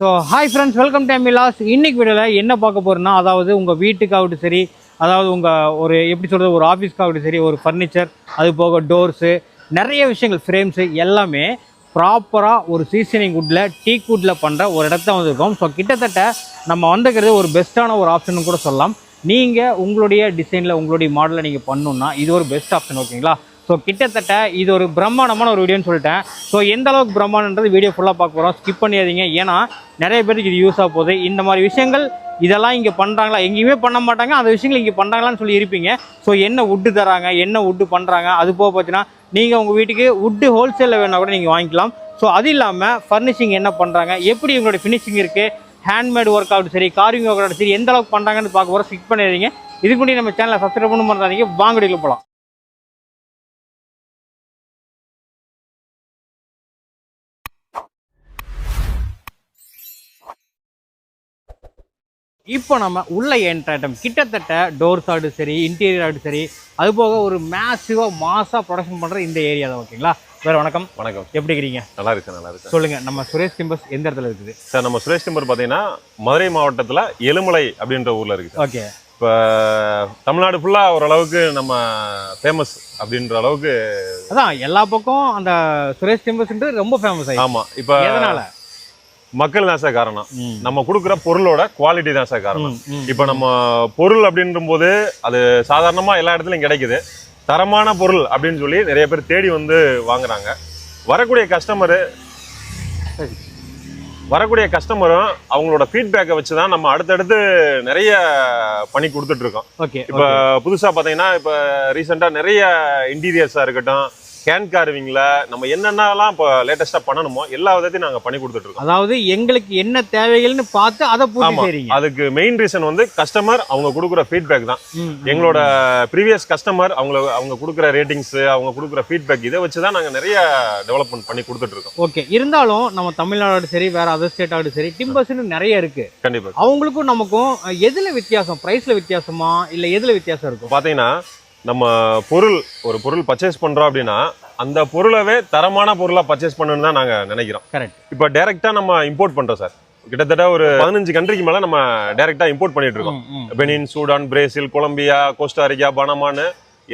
So hi friends welcome to Milas இன்றைக்கி வீடியோவில் என்ன பார்க்க போகிறோன்னா அதாவது உங்கள் வீட்டுக்காகட்டும் சரி அதாவது உங்கள் ஒரு எப்படி சொல்கிறது ஒரு ஆஃபீஸ்க்காகட்டும் சரி ஒரு ஃபர்னிச்சர் அது போக டோர்ஸு நிறைய விஷயங்கள் ஃப்ரேம்ஸு எல்லாமே ப்ராப்பராக ஒரு சீசனிங் வுட்டில் டீக் வுட்டில் பண்ணுற ஒரு இடத்த வந்திருக்கோம். ஸோ கிட்டத்தட்ட நம்ம வந்துக்கிறது ஒரு பெஸ்ட்டான ஒரு ஆப்ஷன் கூட சொல்லலாம். நீங்கள் உங்களுடைய டிசைனில் உங்களுடைய மாடலில் நீங்கள் பண்ணணுன்னா இது ஒரு பெஸ்ட் ஆப்ஷன் ஓகேங்களா ஸோ கிட்டத்தட்ட இது ஒரு பிரம்மாண்டமான ஒரு வீடியோன்னு சொல்லிட்டேன். ஸோ எந்த அளவுக்கு பிரம்மாண்டன்றது வீடியோ ஃபுல்லாக பார்க்க போகிறோம் ஸ்கிப் பண்ணிடாதீங்க. ஏன்னா நிறைய பேருக்கு இது யூஸ் ஆக போகுது. இந்த மாதிரி விஷயங்கள் இதெல்லாம் இங்கே பண்ணுறாங்களா எங்கேயுமே பண்ண மாட்டாங்க. அந்த விஷயங்கள் இங்கே பண்ணுறாங்களான்னு சொல்லி இருப்பீங்க. ஸோ என்ன வுட்டு தராங்க? என்ன வுட்டு பண்ணுறாங்க அது போக பார்த்தீங்கன்னா நீங்கள் உங்கள் வீட்டுக்கு வுட்டு ஹோல்சேலில் வேணால் கூட நீங்கள் வாங்கிக்கலாம். ஸோ அது இல்லாமல் ஃபர்னிஷிங் என்ன பண்ணுறாங்க எப்படி இவங்களோட ஃபினிஷிங் இருக்குது ஹேண்ட்மேட் ஒர்க் ஆகட்டும் சரி கார்விங் ஒர்க் ஆகட்டும் சரி எந்த அளவுக்கு பண்ணுறாங்கன்னு பார்க்க போகிறோம் ஸ்கிப் பண்ணிடுறீங்க இதுக்கு முன்னாடி நம்ம சேனலை சப்ஸ்கிரைப் பண்ண பண்ணுறாங்க வாங்கடியில் போகலாம் இப்போ நம்ம உள்ள என்ட்ராட்டம் கிட்டத்தட்ட டோர்ஸ் ஆகட்டும் சரி இன்டீரியர் ஆகட்டும் சரி அது போக ஒரு மேசிவாக மாசாக ப்ரொடக்ஷன் பண்ணுற இந்த ஏரியா தான் ஓகேங்களா வேறு வணக்கம். வணக்கம். எப்படி இருக்கிறீங்க? நல்லா இருக்கு நல்லா இருக்கு. சார். சொல்லுங்கள் நம்ம சுரேஷ் டிம்பர்ஸ் எந்த இடத்துல இருக்குது? சார் நம்ம சுரேஷ் டிம்பர் பார்த்தீங்கன்னா மதுரை மாவட்டத்தில் எலுமலை அப்படின்ற ஊரில் இருக்கு சார். ஓகே. இப்போ தமிழ்நாடு ஃபுல்லாக ஓரளவுக்கு நம்ம ஃபேமஸ் அப்படின்ற அளவுக்கு அதான் எல்லா பக்கம் அந்த சுரேஷ் டிம்பர்ஸ்ன்றது ரொம்ப ஃபேமஸ் ஆமாம் இப்போ எதனால? மக்கள் தான் சார் காரணம். நம்ம கொடுக்குற பொருளோட குவாலிட்டி தான் சார் காரணம். இப்போ நம்ம பொருள் அப்படின்ற போது அது சாதாரணமாக எல்லா இடத்துலையும் கிடைக்குது தரமான பொருள் அப்படின்னு சொல்லி நிறைய பேர் தேடி வந்து வாங்குறாங்க வரக்கூடிய கஸ்டமரு. வரக்கூடிய கஸ்டமரும் அவங்களோட ஃபீட்பேக்கை வச்சு தான் நம்ம அடுத்தடுத்து நிறைய பண்ணி கொடுத்துட்டு இருக்கோம் ஓகே இப்போ புதுசாக பார்த்தீங்கன்னா இப்போ ரீசெண்டாக நிறைய இன்டீரியர்ஸாக இருக்கட்டும் கேன் கார்விங்கில் நம்ம என்னென்னலாம் இப்போ லேட்டஸ்ட்டாக பண்ணணுமோ எல்லா விதத்தையும் நாங்கள் பண்ணி கொடுத்துட்டு இருக்கோம். அதாவது எங்களுக்கு என்ன தேவைகள்னு பார்த்து அதை பூர்த்தி. செய்றீங்க. அதுக்கு மெயின் ரீசன் வந்து கஸ்டமர் அவங்க கொடுக்குற ஃபீட்பேக் தான். எங்களோட ப்ரீவியஸ் கஸ்டமர் அவங்க அவங்க கொடுக்குற ரேட்டிங்ஸ் அவங்க கொடுக்குற ஃபீட்பேக் இதை வச்சு தான் நாங்கள் நிறைய டெவலப்மெண்ட் பண்ணி கொடுத்துட்டு இருக்கோம். ஓகே இருந்தாலும் நம்ம தமிழ்நாடு சரி வேற அதர் ஸ்டேட் ஆகட்டும் சரி டிம்பர்ஸ்னு நிறைய இருக்கு. கண்டிப்பாக அவங்களுக்கும் நமக்கும் எதுல வித்தியாசம்? பிரைஸ்ல வித்தியாசமா? இல்ல எதுல வித்தியாசம் இருக்கும்? பார்த்தீங்கன்னா நம்ம பொருள் ஒரு பொருள் பர்ச்சேஸ் பண்ணுறோம் அப்படின்னா அந்த பொருளவே தரமான பொருளாக பர்ச்சேஸ் பண்ணணும்னு தான் நாங்கள் நினைக்கிறோம். கரெக்ட் இப்போ டைரெக்டாக நம்ம இம்போர்ட் பண்ணுறோம் சார். கிட்டத்தட்ட ஒரு பதினஞ்சு கண்ட்ரிக்கு மேலே நம்ம டைரெக்டாக இம்போர்ட் பண்ணிட்டு இருக்கோம். Benin Sudan Brazil Colombia Costa Rica பனமான்னு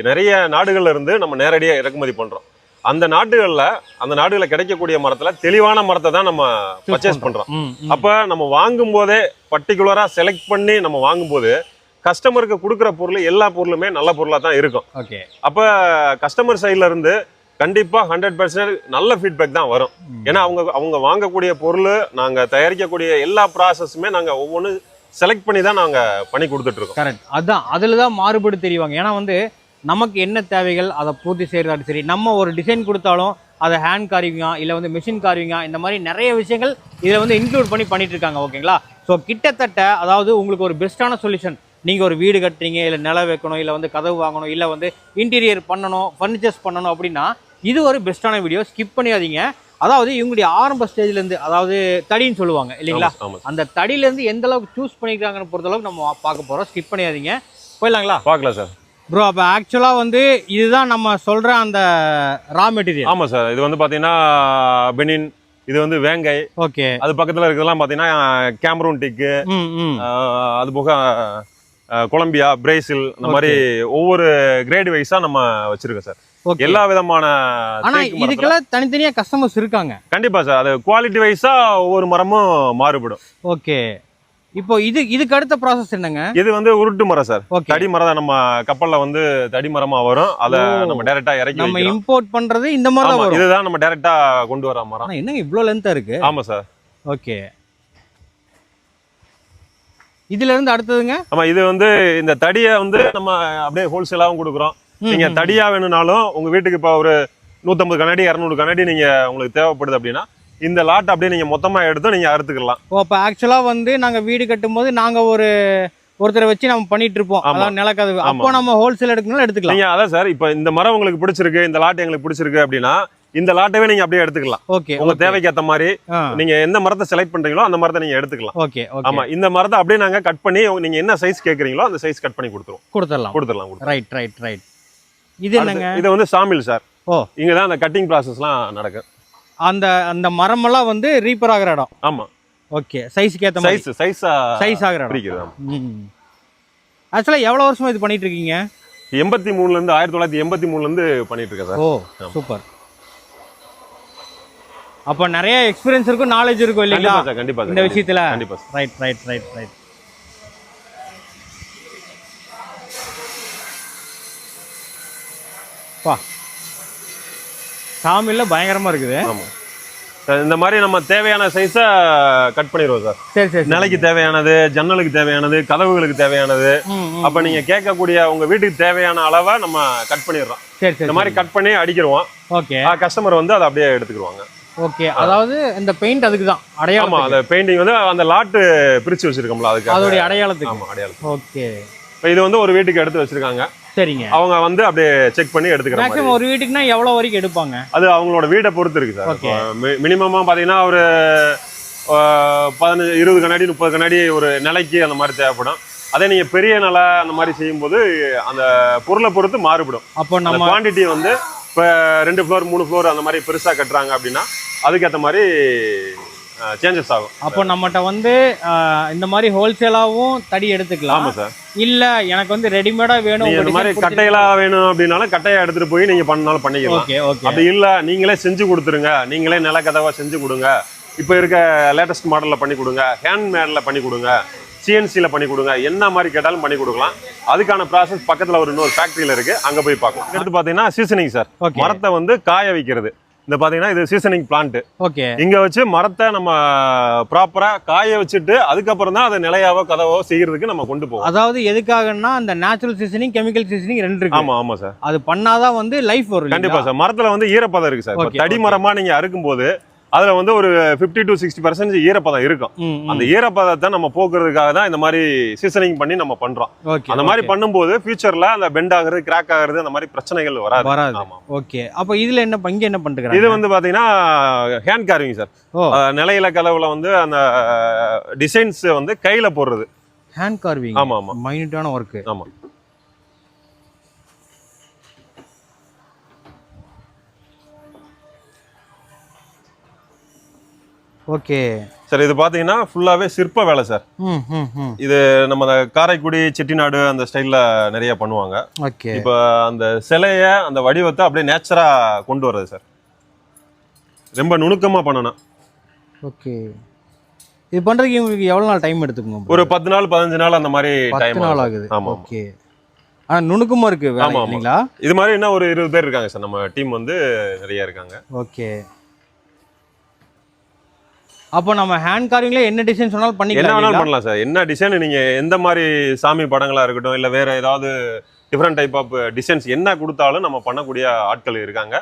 நிறைய நாடுகள்ல இருந்து நம்ம நேரடியாக இறக்குமதி பண்றோம். அந்த நாடுகளில் அந்த நாடுகளில் கிடைக்கக்கூடிய மரத்துல தெளிவான மரத்தை தான் நம்ம பர்ச்சேஸ் பண்றோம். அப்ப நம்ம வாங்கும் போதே பர்டிகுலரா செலக்ட் பண்ணி நம்ம வாங்கும்போது கஸ்டமருக்கு கொடுக்குற பொருள் எல்லா பொருளுமே நல்ல பொருளா தான் இருக்கும். ஓகே. அப்ப கஸ்டமர் சைட்ல இருந்து கண்டிப்பா ஹண்ட்ரட் பர்சன்ட் நல்ல ஃபீட்பேக் தான் வரும். ஏன்னா அவங்க அவங்க வாங்கக்கூடிய பொருள் நாங்க தயாரிக்கக்கூடிய எல்லா ப்ராசஸுமே நாங்க ஒவ்வொன்று செலக்ட் பண்ணி தான் நாங்க பண்ணி கொடுத்துட்டு இருக்கோம். கரெக்ட் அதான் அதில் தான் மாறுபட்டு தெரிவாங்க. ஏன்னா வந்து நமக்கு என்ன தேவைகள் அதை பூர்த்தி செய்யறதாட்டு சரி நம்ம ஒரு டிசைன் கொடுத்தாலும் அதை ஹேண்ட் கார்விங்கா இல்லை வந்து மிஷின் கார்விங்கா இந்த மாதிரி நிறைய விஷயங்கள் இதில் வந்து இன்க்ளூட் பண்ணி பண்ணிட்டு இருக்காங்க ஓகேங்களா ஸோ கிட்டத்தட்ட அதாவது உங்களுக்கு ஒரு பெஸ்ட்டான சொல்யூஷன் நீங்கள் ஒரு வீடு கட்டுறீங்க இல்லை நிலம் வைக்கணும் இல்லை வந்து கதவு வாங்கணும் இல்லை வந்து இன்டீரியர் பண்ணணும் ஃபர்னிச்சர்ஸ் பண்ணணும் அப்படின்னா இது ஒரு பெஸ்ட்டான வீடியோ ஸ்கிப் பண்ணிடாதீங்க. அதாவது இவங்களுடைய ஆரம்ப ஸ்டேஜ்லேருந்து அதாவது தடின்னு சொல்லுவாங்க இல்லைங்களா? அந்த தடியிலேருந்து எந்த அளவுக்கு சூஸ் பண்ணிக்கிறாங்கன்னு பொறுத்தளவுக்கு நம்ம பார்க்க போகிறோம் ஸ்கிப் பண்ணிடாதீங்க. போயிடலாங்களா? பார்க்கலாம் சார். ப்ரோ அப்போ ஆக்சுவலாக வந்து இதுதான் நம்ம சொல்கிற அந்த ரா மெட்டீரியல் ஆமா சார். இது வந்து பாத்தீங்கன்னா பெனின் இது வந்து வேங்கை. ஓகே அது பக்கத்துல இருக்கிறதெல்லாம் பாத்தீங்கன்னா கேமரூன் டிக்கு அது போக கொலம்பியா பிரேசில் இந்த மாதிரி ஒவ்வொரு கிரேட் வைஸா நம்ம வச்சிருக்கோம் சார். எல்லா விதமான மரத்துல- இதுக்கெல்லாம் தனித்தனியாக கஸ்டமர்ஸ் இருக்காங்க. கண்டிப்பா சார். அது குவாலிட்டி வைஸா ஒவ்வொரு மரமும் மாறுபடும். ஓகே. இப்போ இது இதுக்கு அடுத்த ப்ராசஸ் என்னங்க? இது வந்து உருட்டு மரம் சார். தடி மரம் தான் நம்ம கப்பல்ல வந்து தடி மரமா வரும். அத. நம்ம டைரக்டா இறக்கி நம்ம இம்போர்ட் பண்ணுறது இந்த மாதிரி இதுதான் நம்ம டைரக்டா கொண்டு வர மரம். என்னங்க இவ்வளோ லென்த்தாக இருக்கு? ஆமா சார். ஓகே. இதுல இருந்து அடுத்ததுங்க? ஆமா இது வந்து இந்த தடியை வந்து நம்ம அப்படியே ஹோல்சேலாவும் கொடுக்குறோம். நீங்க தடியா வேணும்னாலும் உங்க வீட்டுக்கு இப்போ ஒரு நூத்தம்பது கண்ணாடி இரநூறு கண்ணாடி நீங்க உங்களுக்கு தேவைப்படுது அப்படின்னா இந்த லாட் அப்படியே நீங்க மொத்தமா எடுத்து நீங்க அறுத்துக்கலாம். ஓ அப்போ ஆக்சுவலாக வந்து நாங்கள் வீடு கட்டும்போது நாங்கள் ஒரு ஒருத்தரை வச்சு நம்ம பண்ணிட்டு இருப்போம். அதாவது நிலக்கதவு. அப்போ நம்ம ஹோல்சேல் எடுக்கணும் எடுத்துக்கலாம். நீங்க அதான் சார் இப்போ இந்த மரம் உங்களுக்கு பிடிச்சிருக்கு இந்த லாட் எங்களுக்கு பிடிச்சிருக்கு அப்படின்னா இந்த லாட்டவே நீங்க அப்படியே எடுத்துக்கலாம். ஓகே உங்க தேவைக்கு ஏத்த மாதிரி நீங்க எந்த மரத்தை செலக்ட் பண்றீங்களோ அந்த மரத்தை நீங்க எடுத்துக்கலாம். ஓகே ஆமா இந்த மரத்தை அப்படியே நாங்க கட் பண்ணி நீங்க என்ன சைஸ் கேக்குறீங்களோ அந்த சைஸ் கட் பண்ணி கொடுத்துருவோம். கொடுத்துடலாம். கொடுத்துடலாம். ரைட் ரைட் ரைட் இது என்னங்க? இது வந்து சாமில் சார். ஓ. இங்க தான் அந்த கட்டிங் ப்ராசஸ்லாம் நடக்கும். அந்த அந்த மரமெல்லாம் வந்து ரீப்பர் ஆகிற இடம்? ஆமா. ஓகே சைஸ்க்கு ஏத்த மாதிரி. சைஸ் சைஸ் சைஸ் ஆகுற இடம். ஆக்சுவலாக எவ்வளோ வருஷமா இது பண்ணிட்டு இருக்கீங்க? எண்பத்தி மூணுல இருந்து ஆயிரத்தி தொள்ளாயிரத்தி எண்பத்தி மூணுல இருந்து பண்ணிட்டு இருக்கேன் சார். ஓ சூப்பர். அப்போ நிறைய எக்ஸ்பீரியன்ஸ் இருக்கும் நாலேஜ் இருக்கும் இல்லைங்களா? கண்டிப்பா சார் கண்டிப்பா சார் இந்த விஷயத்துல. கண்டிப்பா ரைட் ரைட் ரைட் ரைட் பா. சாமியில் பயங்கரமா இருக்குது. சார், இந்த மாதிரி நம்ம தேவையான சைஸை கட் பண்ணிடுவோம் சார். சரி சரி. நிலைக்கு தேவையானது ஜன்னலுக்கு தேவையானது கதவுகளுக்கு தேவையானது. அப்ப நீங்க கேட்கக்கூடிய உங்க வீட்டுக்கு தேவையான அளவை நம்ம கட் பண்ணிடுறோம். சரி சரி இந்த மாதிரி கட் பண்ணி அடிக்கிறோம் ஓகே. கஸ்டமர் வந்து அதை அப்படியே எடுத்துக்கிடுவாங்க. ஓகே அதாவது இந்த பெயிண்ட் அதுக்கு தான் அடையாளம் அந்த பெயிண்டிங் வந்து அந்த லாட்டு பிரிச்சு வச்சிருக்கோம்ல அதுக்கு அதோடைய அடையாளத்துக்கு. ஆமா அடையாளம் ஓகே இப்ப இது வந்து ஒரு வீட்டுக்கு எடுத்து வச்சிருக்காங்க. சரிங்க. அவங்க வந்து அப்படியே செக் பண்ணி எடுத்துக்கிற மாதிரி மேக்ஸிமம் ஒரு வீட்டுக்குனா எவ்வளோ வரைக்கும் எடுப்பாங்க? அது அவங்களோட வீடை பொறுத்து இருக்கு சார். Okay. மினிமமா பாத்தீங்கன்னா ஒரு பதினஞ்சு இருபது கண்ணாடி முப்பது கண்ணாடி ஒரு நிலைக்கு அந்த மாதிரி தேவைப்படும். அதே நீங்க பெரிய நிலை அந்த மாதிரி செய்யும்போது அந்த பொருளை பொறுத்து மாறுபடும். அப்போ நம்ம குவாண்டிட்டி வந்து இப்போ ரெண்டு ஃப்ளோர் மூணு ஃப்ளோர் அந்த மாதிரி பெருசா கட்டுறாங்க அப்படின்னா அதுக்கேற்ற மாதிரி சேஞ்சஸ் ஆகும். அப்போ நம்மகிட்ட வந்து இந்த மாதிரி ஹோல்சேலாவும் தடி எடுத்துக்கலாம். ஆமா சார். இல்ல எனக்கு வந்து ரெடிமேடா வேணும் இந்த மாதிரி கட்டையெல்லாம் வேணும் அப்படின்னாலும் கட்டையா எடுத்துட்டு போய் நீங்க பண்ணாலும் பண்ணிக்கலாம். Okay okay. அப்படி இல்ல நீங்களே செஞ்சு கொடுத்துருங்க. நீங்களே நிலக்கதவா செஞ்சு கொடுங்க. இப்போ இருக்க லேட்டஸ்ட் மாடல்ல பண்ணி கொடுங்க. ஹேண்ட் மேட்ல பண்ணி கொடுங்க. சிஎன்சில பண்ணி கொடுங்க. என்ன மாதிரி கேட்டாலும் பண்ணி கொடுக்கலாம். அதுக்கான ப்ராசஸ் பக்கத்துல ஒரு இன்னொரு ஃபேக்டரியில இருக்கு. அங்க போய் பார்க்கலாம். அடுத்து பாத்தீங்கன்னா சீசனிங் சார் மரத்தை வந்து காய வைக்கிறது. இந்த பாத்தீங்கன்னா இது சீசனிங் பிளான்ட் ஓகே. இங்க வச்சு மரத்தை நம்ம ப்ராப்பரா காய வச்சுட்டு அதுக்கப்புறம் தான் அதை நிலையாவோ கதவோ செய்யறதுக்கு நம்ம கொண்டு போவோம். அதாவது எதுக்காகன்னா அந்த நேச்சுரல் சீசனிங் கெமிக்கல் சீசனிங் ரெண்டு இருக்கு. ஆமா ஆமா சார் அது பண்ணாதான் வந்து லைஃப் வரும் கண்டிப்பா சார் மரத்துல வந்து ஈரப்பதம் இருக்கு சார் தடி okay. மரமா நீங்க அறுக்கும்போது அதுல வந்து ஒரு 50 டு சிக்ஸ்டி பர்சன்ட் ஈரப்பதம் இருக்கும். அந்த ஈரப்பதத்தை நம்ம போக்குறதுக்காக தான் இந்த மாதிரி சீசனிங் பண்ணி நம்ம பண்றோம். ஓகே அந்த மாதிரி பண்ணும்போது ஃபியூச்சர்ல அந்த பெண்ட் ஆகுறது கிராக் ஆகுறது அந்த மாதிரி பிரச்சனைகள் வராது. வராது. ஆமா. ஓகே. அப்போ இதுல என்ன பங்கு என்ன இது பண்ணிருக்காங்க வந்து பாத்தீங்கன்னா ஹேண்ட் கார்விங் சார் நிலையில கதவுல வந்து அந்த டிசைன்ஸ் வந்து கையில போடுறது. ஹேண்ட் கார்விங் ஆமா ஆமா. மைனூட்டான ஒர்க் ஆமா. ஓகே. சார் இது பாத்தீங்கன்னா ஃபுல்லாவே சிற்ப வேலை சார். இது நம்ம காரைக்குடி செட்டிநாடு அந்த ஸ்டைல்ல நிறைய பண்ணுவாங்க. ஓகே. இப்போ அந்த சிலைய அந்த வடிவத்தை அப்படியே நேச்சரா கொண்டு வர்றது சார். ரொம்ப நுணுக்கமா பண்ணணும். ஓகே. இது பண்றதுக்கு உங்களுக்கு எவ்வளவு நாள் டைம் எடுத்துக்குங்க bro? ஒரு பத்து நாள் பதினஞ்சு நாள் அந்த மாதிரி டைம் நாள் ஆகுது. ஆமா ஆமா. ஓகே. ஆ நுணுக்கமா இருக்கு வேலை ஆமா, ஆமா. இல்லைங்களா? இது மாதிரி இன்னும் ஒரு இருபது பேர் இருக்காங்க சார். நம்ம டீம் வந்து நிறைய இருக்காங்க. ஓகே. அப்போ நம்ம ஹேண்ட் கார்விங்ல என்ன டிசைன் சொன்னாலும் என்ன பண்ணிக்கலாம் இல்லைங்களா? பண்ணலாம் சார். என்ன டிசைன் நீங்க எந்த மாதிரி சாமி படங்களா இருக்கட்டும் இல்ல வேற ஏதாவது டிஃப்ரெண்ட் டைப் ஆஃப் டிசைன்ஸ் என்ன கொடுத்தாலும் நம்ம பண்ணக்கூடிய ஆட்கள் இருக்காங்க.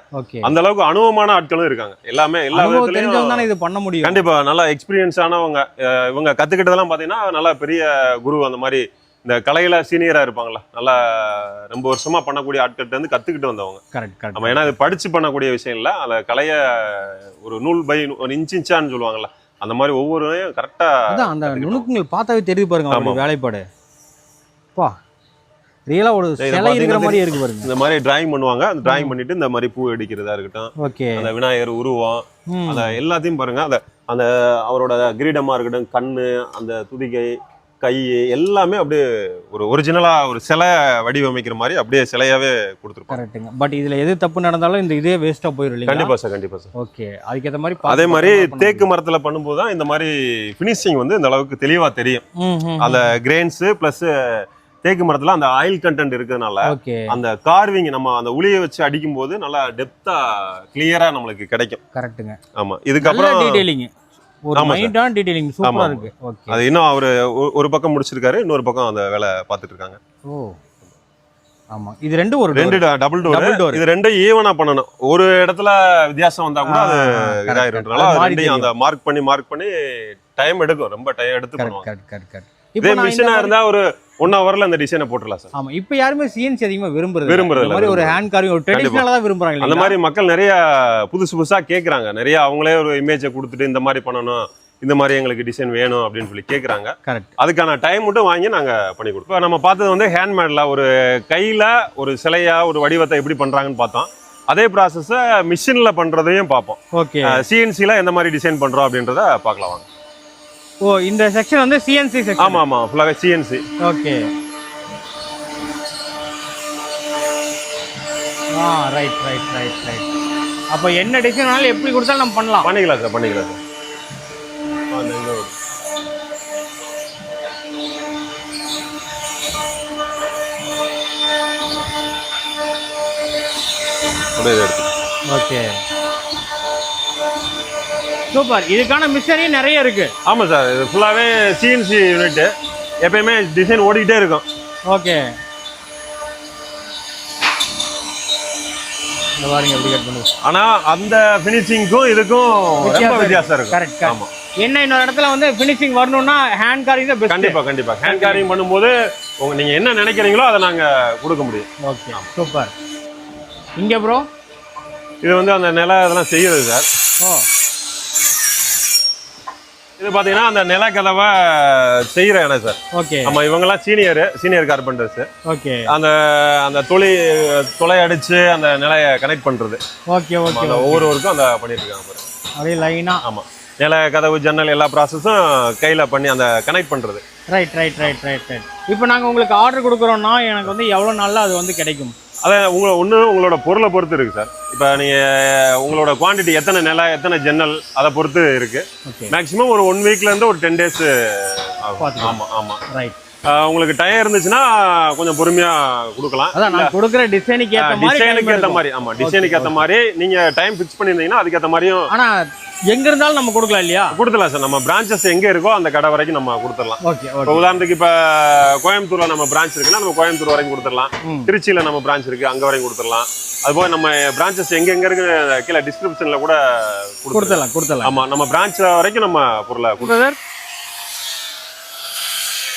அந்த அளவுக்கு அனுபவமான ஆட்களும் இருக்காங்க. எல்லாமே எல்லா விதத்துலயும் இது பண்ண முடியும்? கண்டிப்பா. நல்லா எக்ஸ்பீரியன்ஸ் ஆனவங்க இவங்க கத்துக்கிட்டதெல்லாம் பாத்தீங்கன்னா நல்லா பெரிய குரு அந்த மாதிரி இந்த கலையில சீனியரா இருப்பாங்களா நல்லா ரொம்ப வருஷமா பண்ணக்கூடிய ஆட்கள்ட்ட இருந்து கத்துக்கிட்டு வந்தவங்க. கரெக்ட் கரெக்ட் நம்ம ஏன்னா இது படிச்சு பண்ணக்கூடிய விஷயம் இல்ல. அந்த கலைய ஒரு நூல் பை ஒரு இன்ச் இன்ச்சான்னு சொல்லுவாங்கல்ல. அந்த மாதிரி ஒவ்வொருவரையும் கரெக்டா அதான் அந்த நுணுக்கங்கள் பார்த்தாவே தெரியுது பாருங்க ஆமா. வேலைப்பாடு. பா ரியலா ஒரு சிலை இருக்கிற மாதிரி இருக்கு பாருங்க. இந்த மாதிரி டிராயிங் பண்ணுவாங்க. அந்த டிராயிங் பண்ணிட்டு இந்த மாதிரி பூ அடிக்கிறதா இருக்கட்டும். ஓகே. அந்த விநாயகர் உருவம் ம். அந்த எல்லாத்தையும் பாருங்க. அந்த அந்த அவரோட கிரீடமா இருக்கட்டும் கண்ணு அந்த துதிகை கை எல்லாமே அப்படியே ஒரு ஒரிஜினலா ஒரு சிலை வடிவமைக்கிற மாதிரி அப்படியே சிலையாவே கொடுத்துருப்பாங்க. கரெக்ட்டுங்க. பட் இதுல எது தப்பு நடந்தாலும் இந்த இதே வேஸ்டா போயிடும் இல்லைங்களா? கண்டிப்பா சார் கண்டிப்பா சார். ஓகே. அதுக்கேற்ற மாதிரி அதே மாதிரி தேக்கு மரத்துல பண்ணும்போது தான் இந்த மாதிரி ஃபினிஷிங் வந்து இந்த அளவுக்கு தெளிவா தெரியும். அந்த கிரெயின்ஸ் பிளஸ் தேக்கு மரத்துல அந்த ஆயில் கண்டென்ட் இருக்கிறதுனால அந்த கார்விங் நம்ம அந்த உளியை வச்சு அடிக்கும் போது நல்லா டெப்தா கிளியரா நம்மளுக்கு கிடைக்கும். கரெக்ட்டுங்க. ஆமா. இதுக்கப்புறம் ஒரு ஆமா சார். மைண்டான டீடைலிங் ஆமா, சூப்பரா ஆமா. இருக்கு. ஓகே அது இன்னும் அவரு ஒ- ஒரு பக்கம் முடிச்சிருக்காரு இன்னொரு பக்கம் அந்த வேலை பார்த்துட்டு இருக்காங்க. ஓ. ஆமா. இது ரெண்டும் ஒரு ரெண்டு டபுள் டோர். இது ரெண்டும் ஈவனா பண்ணணும். ஒரு இடத்துல வித்தியாசம் வந்தா கூட அது மாறி ரெண்டையும் அந்த மார்க் பண்ணி மார்க் பண்ணி டைம் எடுக்கும். ரொம்ப டைம் எடுத்து பண்ணுவாங்க. இதே மிஷினா இருந்தா ஒரு ஒன் ஹவர்ல அந்த டிசைனை போட்டுடலாம் சார். ஆமா இப்போ யாருமே சிஎன்சி அதிகமா விரும்புறது விரும்புறது இல்ல, மாதிரி ஒரு ஹேண்ட் கார்விங் ஒரு ட்ரெடிஷனலா தான் விரும்புறாங்க அந்த? மாதிரி மக்கள் நிறைய புதுசு புதுசா கேக்குறாங்க. நிறைய அவங்களே ஒரு இமேஜை கொடுத்துட்டு இந்த மாதிரி பண்ணணும் இந்த மாதிரி எங்களுக்கு டிசைன் வேணும் அப்படின்னு சொல்லி கேக்குறாங்க. கரெக்ட் அதுக்கான டைம் மட்டும் வாங்கி நாங்க பண்ணி கொடுப்போம். இப்ப நம்ம பார்த்தது வந்து ஹேண்ட்மேட்ல ஒரு கையில ஒரு சிலையா ஒரு வடிவத்தை எப்படி பண்றாங்கன்னு பார்த்தோம். அதே ப்ராசஸ மிஷின்ல பண்றதையும் பார்ப்போம். ஓகே சிஎன்சில எந்த மாதிரி டிசைன் பண்றோம் அப்படின்றத பார்க்கலாம் வாங்க. ஓ இந்த செக்ஷன் வந்து சிஎன்சி செக்ஷன் ஆமா ஆமா ஃபுல்லாவே சிஎன்சி ஓகே ஆ ரைட் ரைட் ரைட் ரைட் அப்போ என்ன டிசைன் வேணாலும் எப்படி கொடுத்தாலும் நம்ம பண்ணலாம். பண்ணிக்கலாம் சார் பண்ணிக்கலாம் சார் அப்படியே எடுத்து ஓகே சூப்பர். இதுக்கான மிஷினரி நிறைய இருக்கு. ஆமா சார் இது ஃபுல்லாவே சிஎன்சி யூனிட் எப்பயுமே டிசைன் ஓடிக்கிட்டே இருக்கும். ஓகே. ஆனா அந்த ஃபினிஷிங்க்கும் இதுக்கும் ரொம்ப வித்தியாசம் இருக்கும் கரெக்ட் ஆமா. என்ன இன்னொரு இடத்துல வந்து ஃபினிஷிங் வரணும்னா ஹேண்ட் காரிங் தான் கண்டிப்பா கண்டிப்பா. ஹேண்ட் கேரிங் பண்ணும்போது உங்க நீங்க என்ன நினைக்கிறீங்களோ அதை நாங்க கொடுக்க முடியும். Okay super. இங்க ப்ரோ இது வந்து அந்த நில இதெல்லாம் செய்யுது சார். ஓ. இது பாத்தீங்கன்னா அந்த நில கதவை செய்யற இடம் சார். ஓகே. ஆமா இவங்கெல்லாம் சீனியர் சீனியர் கார்பெண்டர்ஸ் ஓகே. அந்த அந்த துளி துளை அடிச்சு அந்த நிலைய கனெக்ட் பண்றது. ஓகே ஓகே அந்த ஒவ்வொரு ஒர்க்கும் அந்த பண்ணிட்டு இருக்காங்க. அப்படியே லைனா ஆமா. நில கதவு ஜன்னல் எல்லா ப்ராசஸும் கையில பண்ணி அந்த கனெக்ட் பண்றது. Right right right right right இப்போ நாங்கள் உங்களுக்கு ஆர்டர் கொடுக்குறோம்னா எனக்கு வந்து எவ்வளோ நாளில் அது வந்து கிடைக்கும்? அதை உங்களை ஒன்று உங்களோட பொருளை பொறுத்து இருக்கு சார். இப்போ நீங்கள் உங்களோட குவாண்டிட்டி எத்தனை நில எத்தனை ஜன்னல் அதை பொறுத்து இருக்கு. ஓகே மேக்ஸிமம் ஒரு ஒன் வீக்ல இருந்து ஒரு டென் டேஸ் பார்த்துக்கலாம். ஆமா ஆமா. ரைட் உங்களுக்கு டயம் இருந்துச்சுன்னா கொஞ்சம் பொறுமையா கொடுக்கலாம். அதான் நான் கொடுக்குற டிசைனுக்கு ஏற்ற மாதிரி டிசைனுக்கு ஏற்ற ஆமா டிசைனுக்கு ஏற்ற மாதிரி. நீங்க டைம் ஃபிக்ஸ் பண்ணியிருந்தீங்கன்னா அதுக்கேற்ற மாதிரியும் ஆனா எங்க இருந்தாலும் நம்ம கொடுக்கலாம் இல்லையா? கொடுத்துடலாம் சார். நம்ம பிரான்ச்சஸ் எங்க இருக்கோ அந்த கடை வரைக்கும் நம்ம கொடுத்துடலாம். ஓகே இப்போ ஓகே உதாரணத்துக்கு இப்போ கோயம்புத்தூர்ல நம்ம பிரான்ச் இருக்குன்னா நம்ம கோயம்புத்தூர் வரைக்கும் கொடுத்துடலாம். திருச்சியில நம்ம பிரான்ச் இருக்கு அங்க வரைக்கும் கொடுத்துடலாம். அதுபோக நம்ம பிரான்ச்சஸ் எங்க எங்க இருக்கு கீழே டிஸ்கிரிப்ஷன்ல கூட கொடுத்துடலாம். கொடுத்துடலாம் ஆமா நம்ம பிரான்ச் வரைக்கும் நம்ம பொருளை கொடுத்து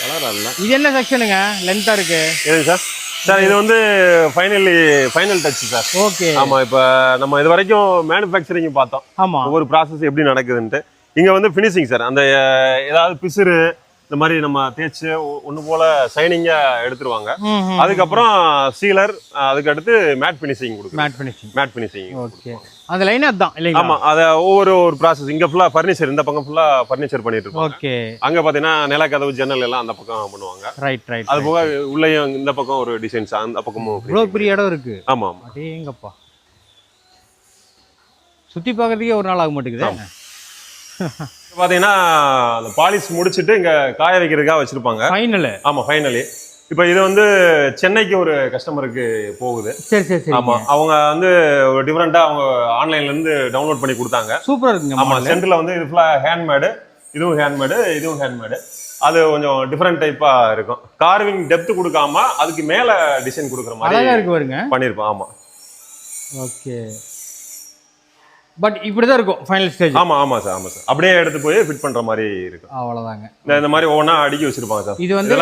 கலர் அல்ல இது என்ன செக்ஷனுங்க லென்த்தா இருக்கு? எதுங்க சார் சார் இது வந்து finally final touch sir okay ஆமா இப்போ நம்ம இது வரைக்கும் மேனுஃபேக்சரிங் பார்த்தோம். ஆமா. ஒவ்வொரு ப்ராசஸ் எப்படி நடக்குதுன்ட்டு. இங்க வந்து ஃபினிஷிங் சார் அந்த ஏதாவது பிசுறு இந்த மாதிரி நம்ம தேய்ச்சி ஒன்று போல சைனிங்கா எடுத்துருவாங்க. அதுக்கப்புறம் சீலர் அதுக்கு அடுத்து மேட் ஃபினிஷிங் கொடுக்கும் matte finishing matte finishing okay அந்த லைன் அதுதான் இல்லைங்களா? ஆமா அத ஒவ்வொரு ஒரு ப்ராசஸ் இங்க ஃபுல்லா ஃபர்னிச்சர் இந்த பக்கம் ஃபுல்லா ஃபர்னிச்சர் பண்ணிட்டு இருப்போம் ஓகே அங்க பாத்தீங்கன்னா நிலக்கதவு ஜன்னல் எல்லாம் அந்த பக்கம் பண்ணுவாங்க. ரைட் ரைட் அது போக உள்ளேயும் இந்த பக்கம் ஒரு டிசைன்ஸ் அந்த பக்கமும் இவ்வளோ பெரிய இடம் இருக்கு. ஆமா ஆமா. அடேங்கப்பா. சுத்தி பார்க்கறதுக்கே ஒரு நாள் ஆக மாட்டேங்குது. இப்ப பாத்தீங்கன்னா அந்த பாலிஷ் முடிச்சிட்டு இங்க காய வைக்கிறதுக்காக வச்சிருப்பாங்க. ஃபைனல் ஆமா ஃபைனலி இப்போ இது வந்து சென்னைக்கு ஒரு கஸ்டமருக்கு போகுது. சரி சரி சரி. ஆமா அவங்க வந்து ஒரு டிஃப்ரெண்டா அவங்க ஆன்லைன்ல இருந்து டவுன்லோட் பண்ணி கொடுத்தாங்க. சூப்பரா இருக்குங்க ஆமா model. சென்டர்ல வந்து இது ஃபுல்லா ஹேண்ட்மேடு இதுவும் ஹேண்ட்மேடு இதுவும் ஹேண்ட்மேடு அது கொஞ்சம் டிஃப்ரெண்ட் டைப்பா இருக்கும். கார்விங் டெப்த் கொடுக்காம அதுக்கு மேல டிசைன் கொடுக்குற மாதிரி இருக்கு பாருங்க. பண்ணிருப்போம் ஆமா. ஓகே பட் இப்படிதான் இருக்கும் ஃபைனல் ஸ்டேஜ் ஆமா ஆமா சார் ஆமா சார். அப்படியே எடுத்து போய் ஃபிட் பண்ற மாதிரி இருக்கும். அவ்வளவுதாங்க. இந்த மாதிரி ஒவ்வொன்றா அடுக்கி வச்சிருப்பாங்க சார். இது வந்து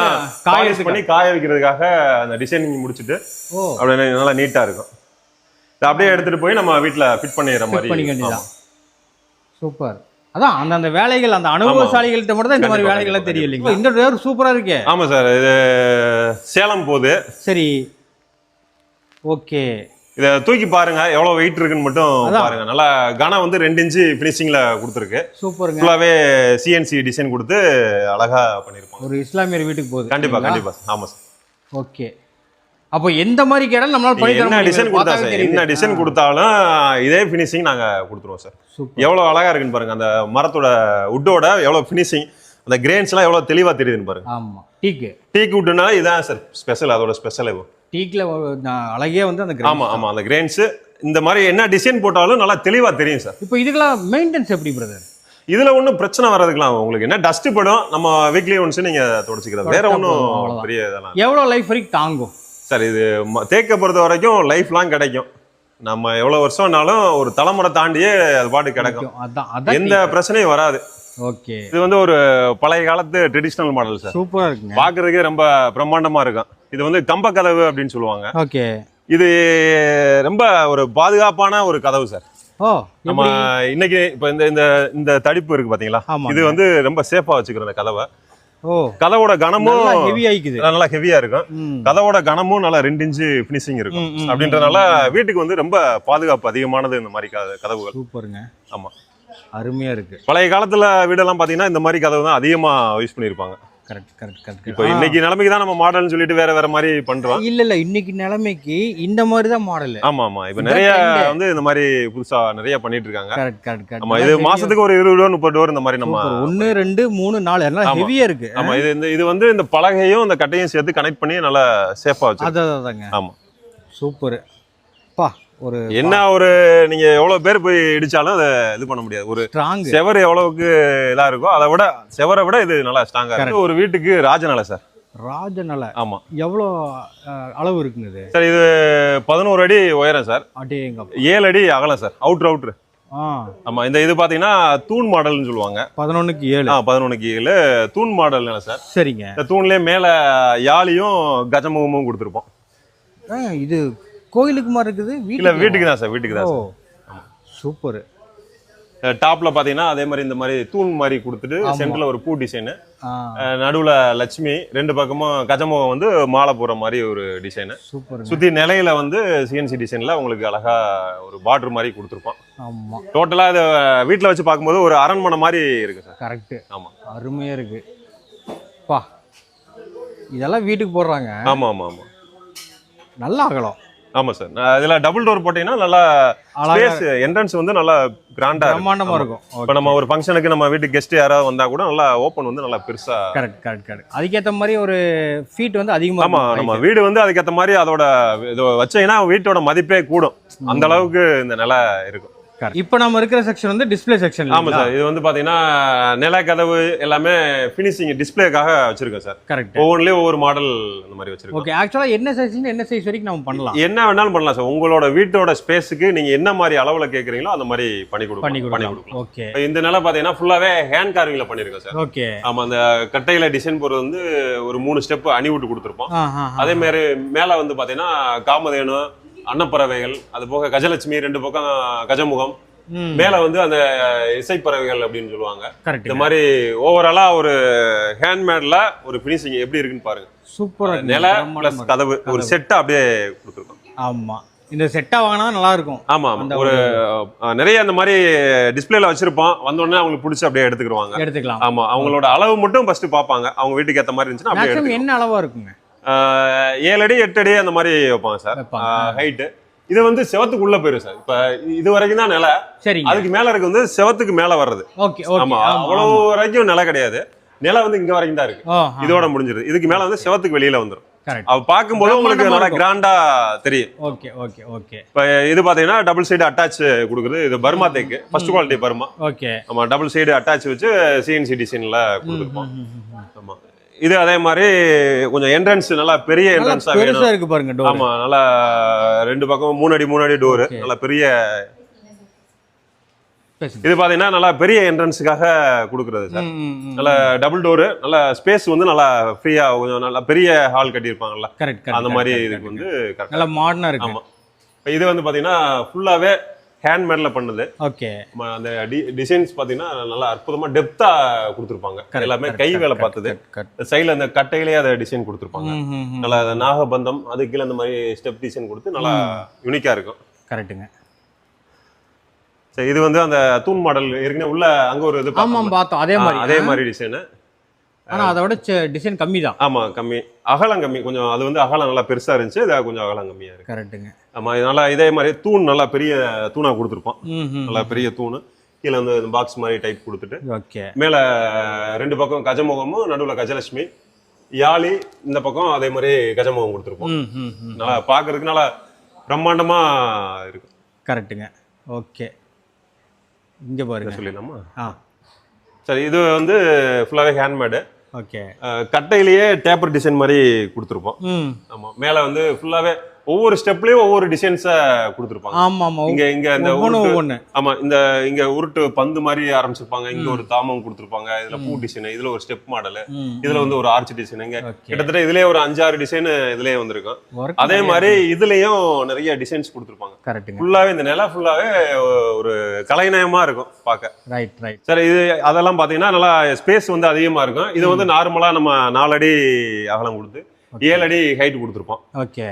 காய பண்ணி காய வைக்கிறதுக்காக அந்த டிசைனிங் முடிச்சுட்டு அப்படியே நல்லா நீட்டா இருக்கும். இதை அப்படியே எடுத்துட்டு போய் நம்ம வீட்ல ஃபிட் பண்ணிடுற மாதிரி பண்ணிக்க வேண்டியதுதான். ஆமா. சூப்பர். அதான் அந்த அந்த வேலைகள் அந்த அனுபவசாலிகள்கிட்ட மட்டும் தான் இந்த மாதிரி வேலைகள்லாம் தெரியும் இல்லைங்களா? இந்த டோர் சூப்பரா இருக்கே. ஆமா சார் இது சேலம் போகுது சரி. ஓகே. இதை தூக்கி பாருங்க எவ்வளவு வெயிட் இருக்குன்னு மட்டும். பாருங்க. நல்லா கனம் வந்து ரெண்டு இன்ச்சு ஃபினிஷிங்ல கொடுத்துருக்கு. சூப்பருங்க. ஃபுல்லாவே சிஎன்சி டிசைன் கொடுத்து அழகா பண்ணிருப்பாங்க. ஒரு இஸ்லாமியர் வீட்டுக்கு போகுது. கண்டிப்பா கண்டிப்பா. ஆமா சார் ஓகே. அப்போ எந்த மாதிரி கேட்டாலும் நம்மளால பண்ணி தர என்ன. டிசைன் கொடுத்தா சார். என்ன டிசைன் கொடுத்தாலும் இதே ஃபினிஷிங் நாங்க கொடுத்துருவோம் சார் சூப்பர். எவ்வளவு அழகா இருக்குன்னு பாருங்க. அந்த மரத்தோட உட்டோட எவ்வளவு ஃபினிஷிங் அந்த கிரெயின்ஸ் எல்லாம் எவ்வளவு தெளிவா தெரியுதுன்னு பாருங்க. ஆமா. டீக்கு. டீக் உட்டுனா இதான் சார் ஸ்பெஷல் அதோட ஸ்பெஷல் டீக்ல அழகே வந்து அந்த ஆமா ஆமா அந்த கிரெயின்ஸ் இந்த மாதிரி என்ன டிசைன் போட்டாலும் நல்லா தெளிவா தெரியும் சார் இப்போ இதுக்கெல்லாம் மெயின்டெனன்ஸ் எப்படி பிரதர் இதுல ஒண்ணும் பிரச்சனை வர்றதுக்குலாம் உங்களுக்கு என்ன டஸ்ட் படும் நம்ம வீக்லி ஒன்ஸ் நீங்க தொடச்சிக்கிறது. வேற ஒன்றும். பெரிய இதெல்லாம் எவ்வளோ லைஃப் வரைக்கும் தாங்கும்? சார் இது தேக்க பொறுத்த வரைக்கும் லைஃப் லாங் கிடைக்கும். நம்ம எவ்வளவு வருஷம்னாலும் ஒரு தலைமுறை தாண்டியே அது பாட்டு கிடக்கும். எந்த பிரச்சனையும் வராது. ஓகே. இது வந்து ஒரு பழைய காலத்து ட்ரெடிஷ்னல் மாடல் சார் சூப்பரா இருக்குங்க. பாக்குறதுக்கே ரொம்ப பிரம்மாண்டமா இருக்கும். இது வந்து கம்ப கதவு அப்படின்னு சொல்லுவாங்க. ஓகே. இது ரொம்ப ஒரு பாதுகாப்பான ஒரு கதவு சார். ஓ நம்ம இன்னைக்கு இப்ப இந்த இந்த இந்த தடிப்பு இருக்கு பாத்தீங்களா. இது வந்து ரொம்ப சேஃபா வச்சுக்கிறோம் இந்த கதவை. ஓ. கதவோட கனமும் நல்லா ஹெவியா இருக்கும். கதவோட கனமும் நல்லா ரெண்டு இன்ச்சு ஃபினிஷிங் இருக்கும். அப்படின்றனால வீட்டுக்கு வந்து ரொம்ப பாதுகாப்பு அதிகமானது இந்த மாதிரி கதவுகள். சூப்பருங்க. ஆமா. அருமையா இருக்கு. பழைய காலத்துல வீடெல்லாம் பாத்தீங்கன்னா இந்த மாதிரி கதவு தான் அதிகமா யூஸ் பண்ணியிருப்பாங்க கரெக்ட் கரெக்ட் கரெக்ட் இப்போ இன்னைக்கு நிலைமைக்கு தான் நம்ம மாடல்னு சொல்லிட்டு வேற வேற மாதிரி பண்றோம். இல்ல இல்ல இன்னைக்கு நிலைமைக்கு இந்த மாதிரி தான் மாடல் ஆமா ஆமா. இப்போ நிறைய. வந்து இந்த மாதிரி புதுசா நிறைய பண்ணிட்டு இருக்காங்க. கரெக்ட் கரெக்ட் கரெக்ட் ஆமா இது மாசத்துக்கு ஒரு இருபது டோர் முப்பது டோர் இந்த மாதிரி நம்ம ஒன்னு ரெண்டு மூணு நாலு எல்லாம். ஹெவியா இருக்கு. ஆமா இது இந்த இது வந்து இந்த பலகையும் இந்த கட்டையும் சேர்த்து கனெக்ட் பண்ணி நல்லா சேஃபா வச்சு அதான் அதாங்க ஆமா. சூப்பர். பா ஒரு என்ன ஒரு நீங்க எவ்வளவு பேர் போய் இடிச்சாலும் அதை இது பண்ண முடியாது. ஒரு ஸ்ட்ராங் செவர் எவ்வளவுக்கு இதா இருக்கோ அதை விட செவரை விட இது நல்லா ஸ்ட்ராங்கா இருக்கு. ஒரு வீட்டுக்கு ராஜநலை சார். ராஜநல. ஆமா. எவ்வளோ அளவு இருக்குங்க இது? சார் இது பதினோரு அடி உயரம் சார். அடேங்க ஏழு அடி அகலம் சார். அவுட்ரு அவுட்ரு ஆமா இந்த இது பாத்தீங்கன்னா தூண் மாடல்னு சொல்லுவாங்க. பதினொன்னுக்கு ஏழு. ஆ பதினொன்னுக்கு ஏழு. தூண் மாடல் சார். சரிங்க. இந்த தூண்லயே மேல யாழியும் கஜமுகமும் கொடுத்துருப்போம். இது கோயிலுக்கு மாதிரி இருக்குது இல்ல வீட்டுக்கு தான் சார் வீட்டுக்கு தான் சூப்பர். டாப்ல பாத்தீங்கன்னா அதே மாதிரி இந்த மாதிரி தூண் மாதிரி கொடுத்துட்டு. சென்டர்ல ஒரு பூ டிசைனு நடுவுல லட்சுமி ரெண்டு பக்கமும் கஜமுகம் வந்து மாலை போற மாதிரி ஒரு டிசைனு சூப்பருங்க. சுத்தி நிலையில வந்து சிஎன்சி டிசைன்ல உங்களுக்கு அழகா ஒரு பார்டர் மாதிரி கொடுத்துருப்போம் டோட்டலா இது வீட்ல வச்சு பார்க்கும்போது ஒரு அரண்மனை மாதிரி இருக்கு சார். கரெக்ட் ஆமா. அருமையா இருக்கு. பா இதெல்லாம் வீட்டுக்கு போடுறாங்க. ஆமா ஆமா ஆமா. நல்லா அகலம். ஆமா சார். இதுல டபுள் டோர் போட்டீங்கன்னா நல்லா ஸ்பேஸ் என்ட்ரன்ஸ் வந்து நல்லா கிராண்டா பிரம்மாண்டமா இருக்கும். இப்போ நம்ம ஒரு ஃபங்க்ஷனுக்கு நம்ம வீட்டுக்கு கெஸ்ட் யாராவது வந்தா கூட நல்லா ஓப்பன் வந்து நல்லா பெருசா கரெக்ட் கரெக்ட் கரெக்ட் அதுக்கேத்த மாதிரி ஒரு ஃபீட் வந்து அதிகமா ஆமா இருக்கும். நம்ம வீடு வந்து அதுக்கேத்த மாதிரி அதோட இது வச்சீங்கன்னா வீட்டோட மதிப்பே கூடும். அந்த அளவுக்கு இந்த நிலை இருக்கும். இப்போ நம்ம இருக்கிற செக்ஷன் வந்து டிஸ்ப்ளே செக்ஷன் ஆமா சார். இது வந்து பாத்தீங்கன்னா நில கதவு எல்லாமே ஃபினிஷிங் டிஸ்ப்ளேக்காக வச்சிருக்கோம் சார். கரெக்ட் ஒவ்வொன்றுலயும் ஒவ்வொரு மாடல் இந்த மாதிரி வச்சிருக்கோம். ஓகே ஆக்சுவலா என்ன சைஸ் என்ன சைஸ் வரைக்கும் நம்ம பண்ணலாம்? என்ன வேணாலும் பண்ணலாம் சார். உங்களோட வீட்டோட ஸ்பேஸுக்கு நீங்க என்ன மாதிரி அளவுல கேக்குறீங்களோ அந்த மாதிரி பண்ணி கொடுக்கலாம். பண்ணி கொடுக்கலாம். ஓகே இந்த நிலை பாத்தீங்கன்னா ஃபுல்லாவே ஹேண்ட் கார்விங்ல பண்ணிருக்கோம் சார். ஓகே ஆமா அந்த கட்டையில டிசைன் போடுறது வந்து ஒரு மூணு ஸ்டெப் அணி விட்டு கொடுத்துருப்போம் அதே மாதிரி மேல வந்து பாத்தீங்கன்னா காமதேனு அன்னப்பறவைகள் அது போக கஜலட்சுமி ரெண்டு பக்கம் கஜமுகம். மேல வந்து அந்த இசைப்பறவைகள் அப்படின்னு சொல்லுவாங்க. இந்த மாதிரி ஓவராலா ஒரு ஹேண்ட்மேட்ல ஒரு ஃபினிஷிங் எப்படி இருக்குன்னு பாருங்க. சூப்பரா நில பிளஸ் கதவு ஒரு செட்டா அப்படியே கொடுத்துருக்கோம். ஆமா. இந்த செட்டா வாங்கினா நல்லா இருக்கும் ஆமா. ஒரு நிறைய அந்த மாதிரி டிஸ்பிளேல வச்சிருப்போம். வந்த உடனே அவங்களுக்கு பிடிச்சி அப்படியே எடுத்துக்கிடுவாங்க. எடுத்துக்கலாம். ஆமா அவங்களோட அளவு மட்டும் ஃபர்ஸ்ட் பார்ப்பாங்க. அவங்க வீட்டுக்கு ஏத்த மாதிரி இருந்துச்சுன்னா. என்ன அளவா இருக்குங்க? ஏழு அடி எட்டு அடி அந்த மாதிரி வைப்பாங்க சார். ஹைட்டு இது வந்து செவத்துக்குள்ள போயிரும் சார். இப்ப இது வரைக்கும் தான் நிலை. சரிங்க. அதுக்கு மேல இருக்கு வந்து செவத்துக்கு மேல வர்றது. ஆமா அவ்வளவு வரைக்கும் நிலை கிடையாது. நிலை வந்து இங்க வரைக்கும் தான் இருக்கு. இதோட முடிஞ்சிருது. இதுக்கு மேல வந்து செவத்துக்கு வெளியில வந்துரும். கரெக்ட் அவ பார்க்கும்போது உங்களுக்கு நல்லா. கிராண்டா தெரியும். Okay okay okay. இப்ப இது பாத்தீங்கன்னா டபுள் சைடு அட்டாச் கொடுக்குது. இது பர்மா தேக்கு. First quality Burma. ஓகே. ஆமா டபுள் சைடு அட்டாச் வச்சு சிஎன்சி டிசைன்ல கொடுத்துருப்போம். ஆமா. இது அதே மாதிரி கொஞ்சம் என்ட்ரன்ஸ் நல்லா பெரிய என்ட்ரன்ஸா வேணும் பெருசா இருக்கு பாருங்க டோர் ஆமா நல்லா ரெண்டு பக்கம் மூணு அடி மூணு அடி டோரு. நல்லா பெரிய இது பாத்தீங்கன்னா நல்லா பெரிய என்ட்ரன்ஸுக்காக கொடுக்குறது சார். நல்ல டபுள் டோரு நல்ல ஸ்பேஸ் வந்து நல்லா ஃப்ரீயா கொஞ்சம் நல்லா பெரிய ஹால் கட்டியிருப்பாங்கல்ல. கரெக்ட் அந்த மாதிரி இதுக்கு. வந்து நல்லா மாடர்னா இருக்கு. ஆமா. இது வந்து பாத்தீங்கன்னா ஃபுல்லாவே ஹேண்ட்மேட்ல பண்ணுது. ஓகே. அந்த டிசைன்ஸ் பாத்தீங்கன்னா நல்லா அற்புதமா டெப்தா கொடுத்துருப்பாங்க. எல்லாமே கை வேலை பார்த்தது. சைடுல அந்த கட்டையிலேயே அதை டிசைன் கொடுத்துருப்பாங்க. நல்லா அந்த நாகபந்தம் அது கீழே அந்த மாதிரி ஸ்டெப் டிசைன் கொடுத்து நல்லா யூனிக்கா இருக்கும். கரெக்ட்டுங்க. சரி இது வந்து அந்த தூண் மாடல் ஏற்கனவே உள்ள அங்க ஒரு இது. பார்த்தோம். அதே மாதிரி. அதே மாதிரி டிசைன் ஆனா அதை விட டிசைன் கம்மி தான் ஆமா கம்மி. அகலம் கம்மி. கொஞ்சம் அது வந்து அகலம் நல்லா பெருசா இருந்துச்சு இது கொஞ்சம் அகலம் கம்மியா இருக்கு. கரெக்ட்டுங்க. ஆமா இது நல்லா இதே மாதிரி தூண் நல்லா பெரிய தூணா கொடுத்துருப்போம். நல்லா பெரிய தூண். கீழே வந்து பாக்ஸ் மாதிரி டைப் கொடுத்துட்டு. ஓகே. மேல ரெண்டு பக்கம் கஜமுகமும் நடுவுல கஜலட்சுமி. யாழி இந்த பக்கம் அதே மாதிரி கஜமுகம் கொடுத்துருப்போம். நல்லா பார்க்கறதுக்கு நல்லா பிரம்மாண்டமா இருக்கு கரெக்ட்டுங்க. ஓகே. இங்க பாருங்க. சொல்லிடலாமா? ஆ. சரி இது வந்து ஃபுல்லாவே ஹேண்ட்மேடு ஓகே கட்டையிலேயே டேப்பர் டிசைன் மாதிரி கொடுத்துருப்போம். ம். ஆமா மேல வந்து ஃபுல்லாவே ஒவ்வொரு ஸ்டெப்லயும் ஒவ்வொரு டிசைன்ஸை கொடுத்துருப்பாங்க. ஆமா ஆமா. இங்க இங்க இந்த ஒவ்வொன்று ஆமா இந்த இங்க உருட்டு பந்து மாதிரி ஆரம்பிச்சிருப்பாங்க. இங்க ஒரு தாமம் கொடுத்துருப்பாங்க. இதுல பூ டிசைன் இதுல ஒரு ஸ்டெப் மாடல் இதுல வந்து ஒரு ஆர்ச் டிசைன் இங்க கிட்டத்தட்ட இதுலயே ஒரு அஞ்சாறு டிசைன் இதுலயே வந்திருக்கும் அதே மாதிரி இதுலயும் நிறைய டிசைன்ஸ் கொடுத்துருப்பாங்க. கரெக்ட்டுங்க ஃபுல்லாவே இந்த நிலம் ஃபுல்லாவே ஒரு கலைநயமா இருக்கும் பார்க்க. ரைட் ரைட் சரி இது அதெல்லாம் பாத்தீங்கன்னா நல்லா ஸ்பேஸ் வந்து அதிகமா இருக்கும். இது வந்து நார்மலா நம்ம நாலடி அகலம் கொடுத்து ஏழு அடி ஹைட் கொடுத்துருப்போம் ஓகே.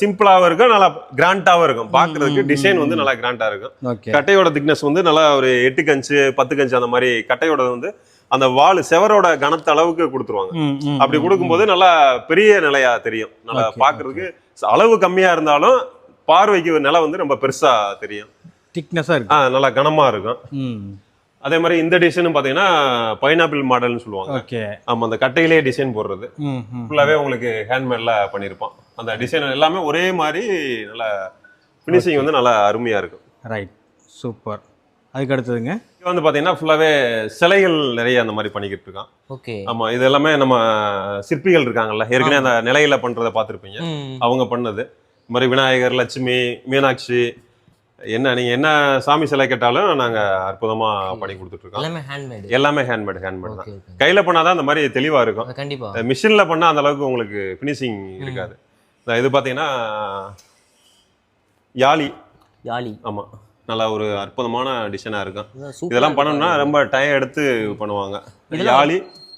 சிம்பிளாவும் இருக்கும் நல்லா கிராண்டாவும் இருக்கும். பாக்குறதுக்கு டிசைன் வந்து நல்லா கிராண்டா இருக்கும். கட்டையோட திக்னஸ் வந்து நல்லா ஒரு எட்டு கஞ்சு பத்து கஞ்சு அந்த மாதிரி கட்டையோட வந்து அந்த வால் செவரோட கனத்த அளவுக்கு கொடுத்துருவாங்க. அப்படி கொடுக்கும்போது நல்லா பெரிய நிலையா தெரியும். நல்லா Okay, பாக்குறதுக்கு அளவு கம்மியா இருந்தாலும் பார்வைக்கு நிலை வந்து ரொம்ப பெருசா தெரியும். திக்னஸாக இருக்கு ஆ நல்லா கனமா இருக்கும். அதே மாதிரி இந்த டிசைனும் பாத்தீங்கன்னா பைனாப்பிள் மாடல்னு சொல்லுவாங்க. ஓகே. ஆமா அந்த கட்டையிலே டிசைன் போடுறது. ஃபுல்லாவே உங்களுக்கு ஹேண்ட்மேட்ல பண்ணியிருப்பான் அந்த டிசைன் எல்லாமே ஒரே மாதிரி நல்ல ஃபினிஷிங் வந்து நல்லா அருமையா இருக்கும். ரைட் சூப்பர் அதுக்கு அடுத்ததுங்க? இது வந்து பாத்தீங்கன்னா ஃபுல்லாவே சிலைகள் நிறைய அந்த மாதிரி பண்ணிக்கிட்டு இருக்கான். ஓகே. ஆமா இது எல்லாமே நம்ம சிற்பிகள் இருக்காங்கல்ல ஏற்கனவே அந்த நிலையில பண்றதை பார்த்திருப்பீங்க. அவங்க பண்ணது. இந்த மாதிரி விநாயகர் லட்சுமி மீனாட்சி என்ன நீங்க என்ன சாமி சிலை கேட்டாலும் நாங்க அற்புதமா பண்ணி கொடுத்துட்டு இருக்கோம் எல்லாமே ஹேண்ட்மேடு எல்லாமே ஹேண்ட்மேட் ஹேண்ட்மேட் தான். கையில பண்ணாதான் அந்த மாதிரி தெளிவா இருக்கும். கண்டிப்பா. மிஷின்ல பண்ணா அந்த அளவுக்கு உங்களுக்கு ஃபினிஷிங் இருக்காது. இது பாத்தீங்கன்னா யாழி யாழி ஆமா. நல்லா ஒரு அற்புதமான டிசைனா இருக்கும். இதெல்லாம் பண்ணணும்னா. ரொம்ப டைம் எடுத்து பண்ணுவாங்க. யாழி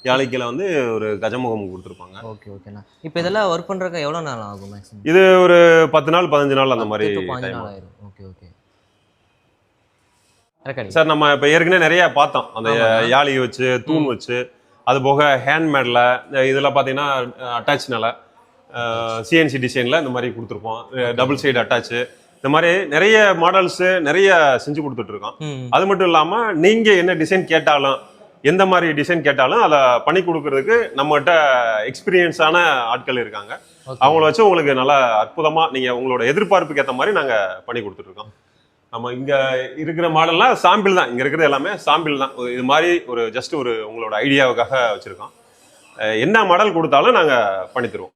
யாழிக்கையில வந்து ஒரு கஜமுகம் கொடுத்துருப்பாங்க. ஓகே ஓகேண்ணா இப்போ இதெல்லாம் ஒர்க் பண்றதுக்கு எவ்வளவு நாள் ஆகும் மேக்ஸிமம் இது ஒரு பத்து நாள் பதினஞ்சு நாள் அந்த மாதிரி நாள் ஆயிரும். Okay okay. சார் நம்ம இப்ப ஏற்கனவே நிறைய பார்த்தோம். அந்த. யாழி வச்சு தூண் வச்சு அது போக ஹேண்ட்மேட்ல இதெல்லாம் பாத்தீங்கன்னா அட்டாச் நில சிஎன்சி டிசைன்ல இந்த மாதிரி கொடுத்துருப்போம். டபுள் சைடு அட்டாச் இந்த மாதிரி நிறைய மாடல்ஸ் நிறைய செஞ்சு கொடுத்துட்டு இருக்கோம் ம். அது மட்டும் இல்லாம நீங்க என்ன டிசைன் கேட்டாலும் எந்த மாதிரி டிசைன் கேட்டாலும் அதை பண்ணி கொடுக்கறதுக்கு நம்மகிட்ட எக்ஸ்பீரியன்ஸான ஆட்கள் இருக்காங்க. அவங்கள வச்சு உங்களுக்கு நல்லா அற்புதமா நீங்க உங்களோட எதிர்பார்ப்புக்கு ஏற்ற மாதிரி நாங்க பண்ணி கொடுத்துட்டு இருக்கோம். நம்ம இங்க இருக்கிற மாடல்லாம் சாம்பிள் தான். இங்க இருக்கிறது எல்லாமே சாம்பிள் தான். ஒரு இது மாதிரி ஒரு ஜஸ்ட் ஒரு உங்களோட ஐடியாவுக்காக வச்சிருக்கோம். என்ன மாடல் கொடுத்தாலும் நாங்க பண்ணி தருவோம்.